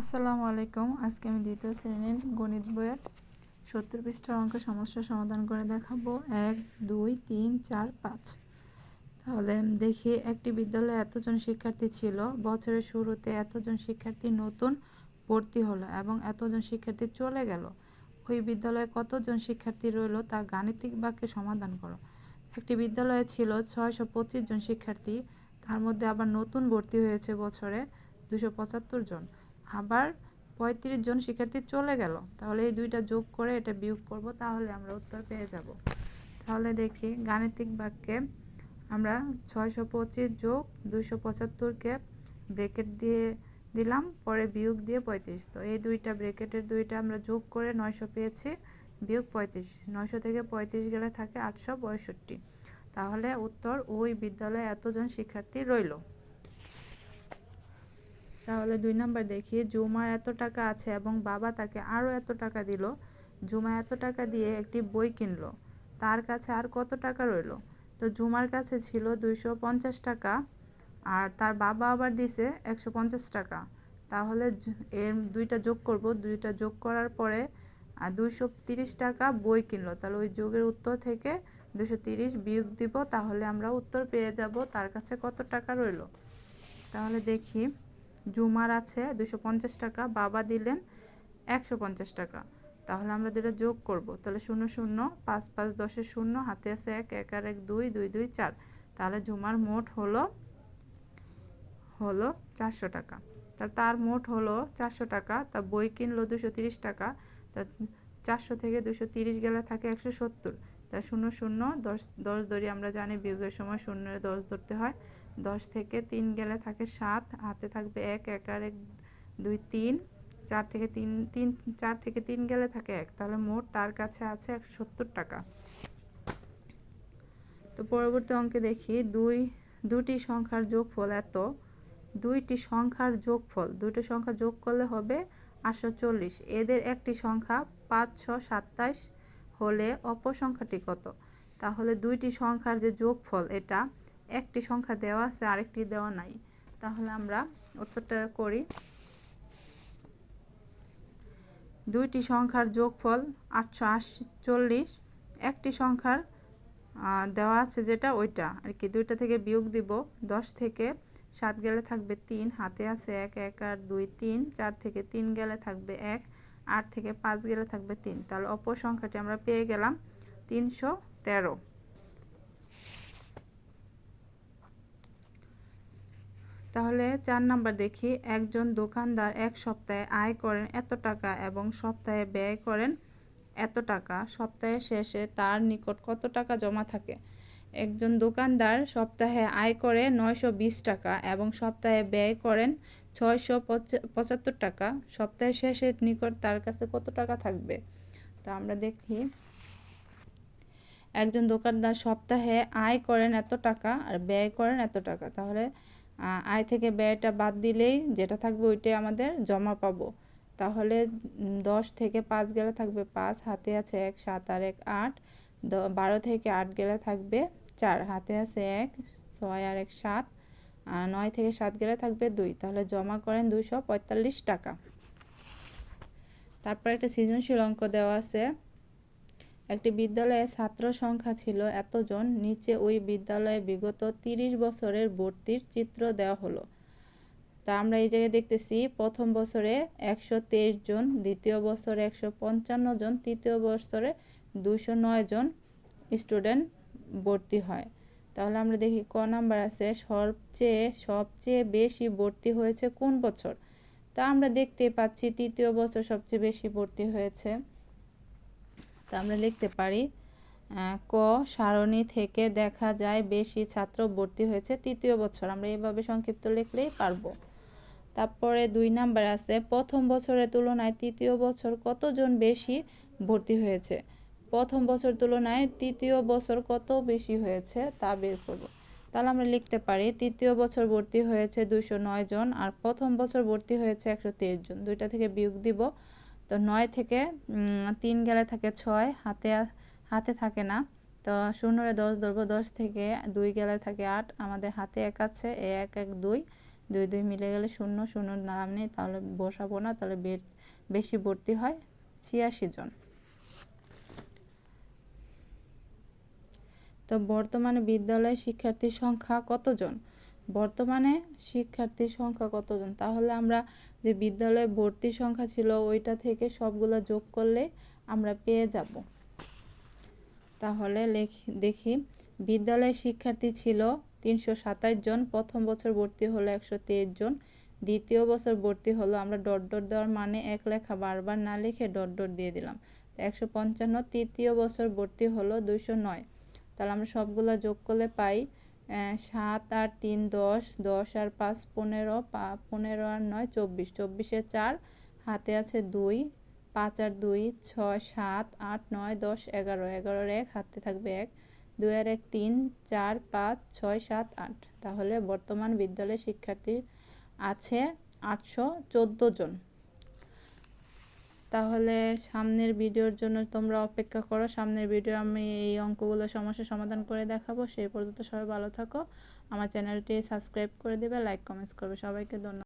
আসসালামু আলাইকুম। আজকে আমি দ্বিতীয় শ্রেণির গণিত বইয়ের সত্তর পৃষ্ঠার অঙ্ক সমস্যা সমাধান করে দেখাবো। এক, দুই, তিন, চার, পাঁচ। তাহলে দেখি, একটি বিদ্যালয়ে এতজন শিক্ষার্থী ছিল, বছরের শুরুতে এতজন শিক্ষার্থী নতুন ভর্তি হলো এবং এতজন শিক্ষার্থী চলে গেল। ওই বিদ্যালয়ে কতজন শিক্ষার্থী রইল তা গাণিতিক বাক্যে সমাধান করো। একটি বিদ্যালয়ে ছিল ছয়শো পঁচিশ জন শিক্ষার্থী, তার মধ্যে আবার নতুন ভর্তি হয়েছে বছরে দুশো পঁচাত্তর জন। আবার পঁয়ত্রিশ জন শিক্ষার্থী চলে গেল। তাহলে এই দুইটা যোগ করে এটা বিয়োগ করব, তাহলে আমরা উত্তর পেয়ে যাব। তাহলে দেখি গাণিতিক বাক্যে আমরা ছয়শো পঁচিশ যোগ দুশো পঁচাত্তরকে ব্রেকেট দিয়ে দিলাম, পরে বিয়োগ দিয়ে পঁয়ত্রিশ। তো এই দুইটা ব্রেকেটের দুইটা আমরা যোগ করে নয়শো পেয়েছি, বিয়োগ পঁয়ত্রিশ। নয়শো থেকে পঁয়ত্রিশ গেলে থাকে আটশো পঁয়ষট্টি। তাহলে উত্তর ওই বিদ্যালয়ে এতজন শিক্ষার্থী রইল। তাহলে দুই নাম্বার দেখি, জুমার এত টাকা আছে এবং বাবা তাকে আরও এত টাকা দিল, জুমা এত টাকা দিয়ে একটি বই কিনলো, তার কাছে আর কত টাকা রইল? তো জুমার কাছে ছিল দুইশো পঞ্চাশ টাকা আর তার বাবা আবার দিছে একশো পঞ্চাশ টাকা। তাহলে এর দুইটা যোগ করব, দুইটা যোগ করার পরে আর দুইশো তিরিশ টাকা বই কিনলো। তাহলে ওই যোগের উত্তর থেকে দুশো তিরিশ বিয়োগ দিব, তাহলে আমরা উত্তর পেয়ে যাব, তার কাছে কত টাকা রইল? তাহলে দেখি। জুমার আছে দুশো পঞ্চাশ টাকা, বাবা দিলেন একশো পঞ্চাশ টাকা। তাহলে আমরা দুটো যোগ করব। তাহলে শূন্য শূন্য, পাঁচ পাঁচ দশের শূন্য, হাতে আছে এক এক আর এক দুই দুই দুই চার। তাহলে জুমার মোট হলো হলো চারশো টাকা। তা তার মোট হলো চারশো টাকা, তা বই কিনলো দুশো তিরিশ টাকা, তা চারশো থেকে দুশো তিরিশ গেলে থাকে একশো সত্তর। তা শূন্য শূন্য, দশ দশ ধরি আমরা জানি বিয়োগের সময় শূন্যের দশ ধরতে হয়। দশ থেকে তিন গেলে থাকে সাত, হাতে থাকবে এক এক আর এক দুই তিন, চার থেকে তিন তিন, চার থেকে তিন গেলে থাকে এক। তাহলে মোট তার কাছে আছে একশো সত্তর টাকা। তো পরবর্তী অঙ্কে দেখি, দুই, দুটি সংখ্যার যোগফল এত। দুইটি সংখ্যার যোগফল, দুইটি সংখ্যা যোগ করলে হবে আটশো চল্লিশ। এদের একটি সংখ্যা পাঁচশো সাতাইশ হলে অপর সংখ্যাটি কত? তাহলে দুইটি সংখ্যার যে যোগফল, এটা একটি সংখ্যা দেওয়া আছে, আরেকটি দেওয়া নাই। তাহলে আমরা উত্তরটা করি। দুইটি সংখ্যার যোগফল আটশো আশি চল্লিশ একটি সংখ্যার দেওয়া আছে যেটা ওইটা। আর কি দুইটা থেকে বিয়োগ দিব, দশ থেকে সাত গেলে থাকবে তিন, হাতে আছে এক এক আর দুই তিন, চার থেকে তিন গেলে থাকবে এক, আট থেকে পাঁচ গেলে থাকবে তিন। তাহলে অপর সংখ্যাটি আমরা পেয়ে গেলাম তিনশো তেরো। তাহলে চার নাম্বার দেখি, একজন দোকানদার এক সপ্তাহে আয় করেন এত টাকা এবং সপ্তাহে ব্যয় করেন এত টাকা। সপ্তাহের শেষে তার নিকট কত টাকা জমা থাকে? একজন দোকানদার সপ্তাহে আয় করে নয়শো বিশ টাকা এবং সপ্তাহে ব্যয় করেন ছয়শো পঁচাত্তর টাকা। সপ্তাহের শেষে নিকট তার কাছে কত টাকা থাকবে? তো আমরা দেখি। একজন দোকানদার সপ্তাহে আয় করেন এত টাকা আর ব্যয় করেন এত টাকা। তাহলে আয় থেকে ব্যয়টা বাদ দিলেই যেটা থাকবে ওইটাই আমাদের জমা পাবো। তাহলে দশ থেকে পাঁচ গেলে থাকবে পাঁচ, হাতে আছে এক, সাত আর এক আট বারো থেকে আট গেলে থাকবে চার, হাতে আছে এক, ছয় আর এক সাত, আর নয় থেকে সাত গেলে থাকবে দুই। তাহলে জমা করেন দুইশো পঁয়তাল্লিশ টাকা। তারপর একটা সৃজনশীল অঙ্ক দেওয়া আছে। একটি বিদ্যালয়ে ছাত্র সংখ্যা ছিল এতজন। নিচে ওই বিদ্যালয়ে বিগত ৩০ বছরের ভর্তির চিত্র দেওয়া হলো। তা আমরা এই জায়গায় দেখতেছি, প্রথম বছরে একশো তেইশ জন, দ্বিতীয় বছরে একশো পঞ্চান্ন জন, তৃতীয় বছরে দুশো জন স্টুডেন্ট ভর্তি হয়। তাহলে আমরা দেখি ক নাম্বার আছে, সবচেয়ে সবচেয়ে বেশি ভর্তি হয়েছে কোন বছর? তা আমরা দেখতে পাচ্ছি তৃতীয় বছর সবচেয়ে বেশি ভর্তি হয়েছে। তা আমরা লিখতে পারি ক, সারণী থেকে দেখা যায় বেশি ছাত্র ভর্তি হয়েছে তৃতীয় বছর। আমরা এইভাবে সংক্ষিপ্ত লিখলেই পারব। তারপরে দুই নাম্বার আছে, প্রথম বছরের তুলনায় তৃতীয় বছর কতজন বেশি ভর্তি হয়েছে? প্রথম বছর তুলনায় তৃতীয় বছর কত বেশি হয়েছে তা বের করব। তাহলে আমরা লিখতে পারি, তৃতীয় বছর ভর্তি হয়েছে দুশো নয় জন আর প্রথম বছর ভর্তি হয়েছে একশো তেইশ জন। দুইটা থেকে বিয়োগ দিব তো নয় থেকে তিন গেলে থাকে ছয়, হাতে হাতে থাকে না। তো শূন্যরে দশ ধরবো, দশ থেকে দুই গেলে থাকে আট। আমাদের হাতে এক আছে এক এক, দুই। দুই দুই মিলে গেলে শূন্য শূন্য নাম নেই, তাহলে বসাবো না, তাহলে বেশি ভর্তি হয় ছিয়াশি জন। তো বর্তমানে বিদ্যালয়ে শিক্ষার্থীর সংখ্যা কতজন? বর্তমানে শিক্ষার্থীর সংখ্যা কতজন? তাহলে আমরা যে বিদ্যালয়ে ভর্তির সংখ্যা ছিল, ওইটা থেকে সবগুলো যোগ করলে আমরা পেয়ে যাব। তাহলে দেখি। বিদ্যালয়ে শিক্ষার্থী ছিল তিনশো সাতাশ জন, প্রথম বছর ভর্তি হলো একশো তেইশ জন, দ্বিতীয় বছর ভর্তি হলো আমরা ডট ডট দেওয়ার মানে এক লেখা বারবার না লিখে ডট ডট দিয়ে দিলাম। একশো পঞ্চান্ন, তৃতীয় বছর ভর্তি হলো দুইশো নয়। তাহলে আমরা সবগুলো যোগ করলে পাই সাত আর তিন, দশ দশ আর পাঁচ, পনেরো পনেরো আর নয়, চব্বিশ। চব্বিশে চার, হাতে আছে দুই, পাঁচ আর দুই, ছয়, সাত, আট, নয়, দশ, এগারো। এগারোর এক, হাতে থাকবে এক। দুই আর এক, তিন, চার, পাঁচ, ছয়, সাত, আট। তাহলে বর্তমান বিদ্যালয়ের শিক্ষার্থী আছে আটশো চোদ্দ জন। তাহলে সামনের ভিডিওর জন্য তোমরা অপেক্ষা করো। সামনের ভিডিও আমি এই অঙ্কগুলো সমস্যা সমাধান করে দেখাবো। সেই পর্যন্ত সবাই ভালো থাকো। আমার চ্যানেলটি সাবস্ক্রাইব করে দেবে, লাইক, কমেন্টস করবে। সবাইকে ধন্যবাদ।